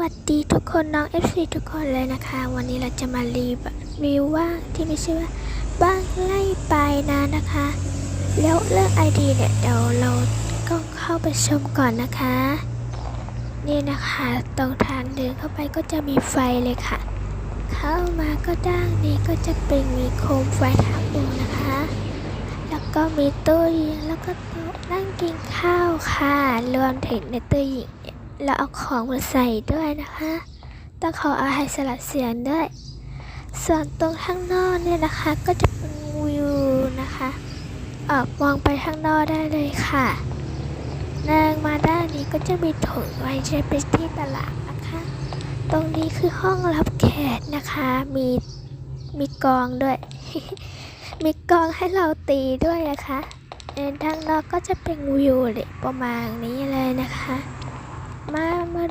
วัสดีทุกคนน้อง FC ทุกคนเลยนะคะ วันนี้เราจะมารีวิวว่าที่มีชื่อว่าบ้านไล่ไปนะนะคะ แล้วเรื่อง ID เนี่ยเดี๋ยวเราก็เข้าไปชมก่อนนะคะ นี่นะคะตรงทางเดินเข้าไปก็จะมีไฟเลยค่ะ เข้ามาก็ด้านนี้ก็จะเป็นมีโคมไฟทางบนนะคะ แล้วก็มีตู้ย็นแล้วก็โต๊ะนั่งกินข้าวค่ะรวมถึงในตู้ย็น เนี่ยเราเอาของมาใส่ด้วยนะคะ ต้องขออาหารสลัดเสียงด้วย ส่วนตรงข้างนอกเนี่ยนะคะก็จะเป็นวิวนะคะออกมองไปข้างนอกได้เลยค่ะนางมาด้านนี้ก็จะมีถุงไว้ใช้เป็นที่ตลาดนะคะ ตรงนี้คือห้องรับแขกนะคะ มีมีกองด้วย มีกองให้เราตีด้วยนะคะเอ่อด้านนอกก็จะเป็นวิวเลยประมาณนี้เลยนะคะ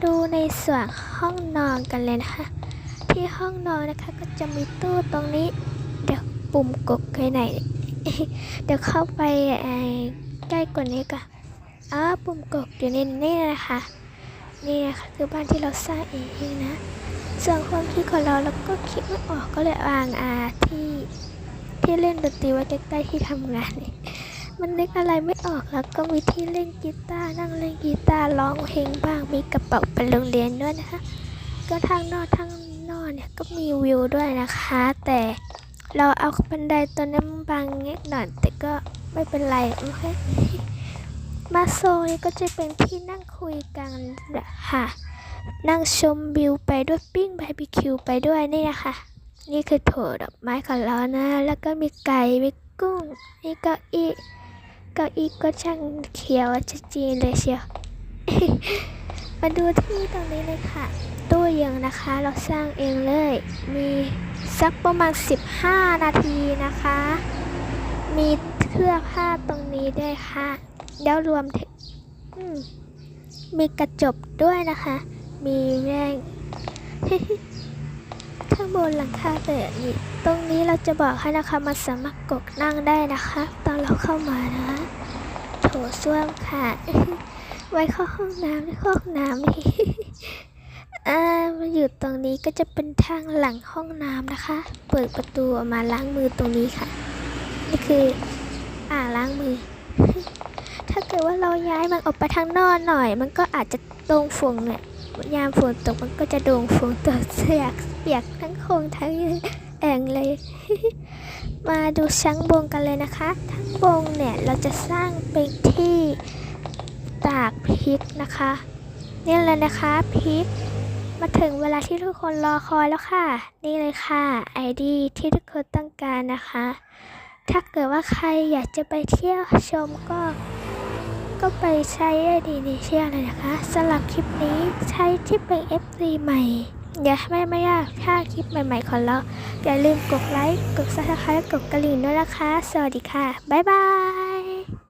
ดูในส่วนห้องนอนกันเลยนะคะ ที่ห้องนอนนะคะก็จะมีตู้ตรงนี้ เดี๋ยวปุ่มกดไว้ไหน เดี๋ยวเข้าไปใกล้กว่านี้ก่อนอ๋อปุ่มกดอยู่ในนี่นะคะ นี่นะคะคือบ้านที่เราสร้างเองนะ ส่วนความคิดของเราเราก็คิดไม่ออกก็เลยวางอาที่ที่เล่นดนตรีไว้ใกล้ๆที่ทำงาน มันนึกอะไรไม่ออกแล้วก็มีที่เล่นกีตาร์นั่งเล่นกีตาร์ร้องเพลงบ้างมีกระเป๋าไปโรงเรียนด้วยนะคะ ก็ทางนอกทางนอกเนี่ยก็มีวิวด้วยนะคะ แต่เราเอาบันไดตัวนั้นมาบังนิดหน่อยแต่ก็ไม่เป็นไรโอเคมาโซนนี้ก็จะเป็นที่นั่งคุยกันแบบค่ะ นั่งชมวิวไปด้วยปิ้งบาร์บีคิวไปด้วยนี่นะคะ นี่คือโถดอกไม้ของเรานะ แล้วก็มีไก่มีกุ้งนี่เก้าอี้ ก้าอี้ก็ช่างเขียวจะจีนเลยเชียว มาดูที่ตรงนี้เลยค่ะ ตู้เยังนะคะ เราสร้างเองเลย มีสักประมาณ 15 นาทีนะคะ มีเสื้อผ้าตรงนี้ด้วยค่ะ แล้วรวมถึงมมีกระจกด้วยนะคะ มีแม่ง ข้างบนหลังคาแบบนี้ตรงนี้เราจะบอกให้นะคะมันสามารถกดนั่งได้นะคะ ตอนเราเข้ามานะโถส้วมค่ะ ไว้เข้าห้องน้ำในห้องน้ำนี่อ่ามาอยู่ตรงนี้ก็จะเป็นทางหลังห้องน้ำนะคะ เปิดประตูออกมาล้างมือตรงนี้ค่ะ นี่คืออ่างล้างมือ ถ้าเกิดว่าเราย้ายมันออกไปทางนอกหน่อย มันก็อาจจะตรงฝนเนี่ย ยามฝนตกมันก็จะโดนฝนตกเสียกเปียกทั้งโครงทั้งแอ่งเลย มาดูชั้นบนกันเลยนะคะ ทั้งบนเนี่ยเราจะสร้างเป็นที่ตากพริกนะคะนี่เลยนะคะพริก มาถึงเวลาที่ทุกคนรอคอยแล้วค่ะ นี่เลยค่ะ ID ที่ทุกคนต้องการนะคะ ถ้าเกิดว่าใครอยากจะไปเที่ยวชมก็ ก็ไปใช้ไอดีนี้เชื่อเลยนะคะสำหรับคลิปนี้ใช้ที่เป็น FC ใหม่อย่าไม่ไม่ยากถ้าคลิปใหม่ ๆ ของเรา อย่าลืมกดไลค์ กดซับสไครต์กดกระดิ่งด้วยนะคะ สวัสดีค่ะ บ๊ายบาย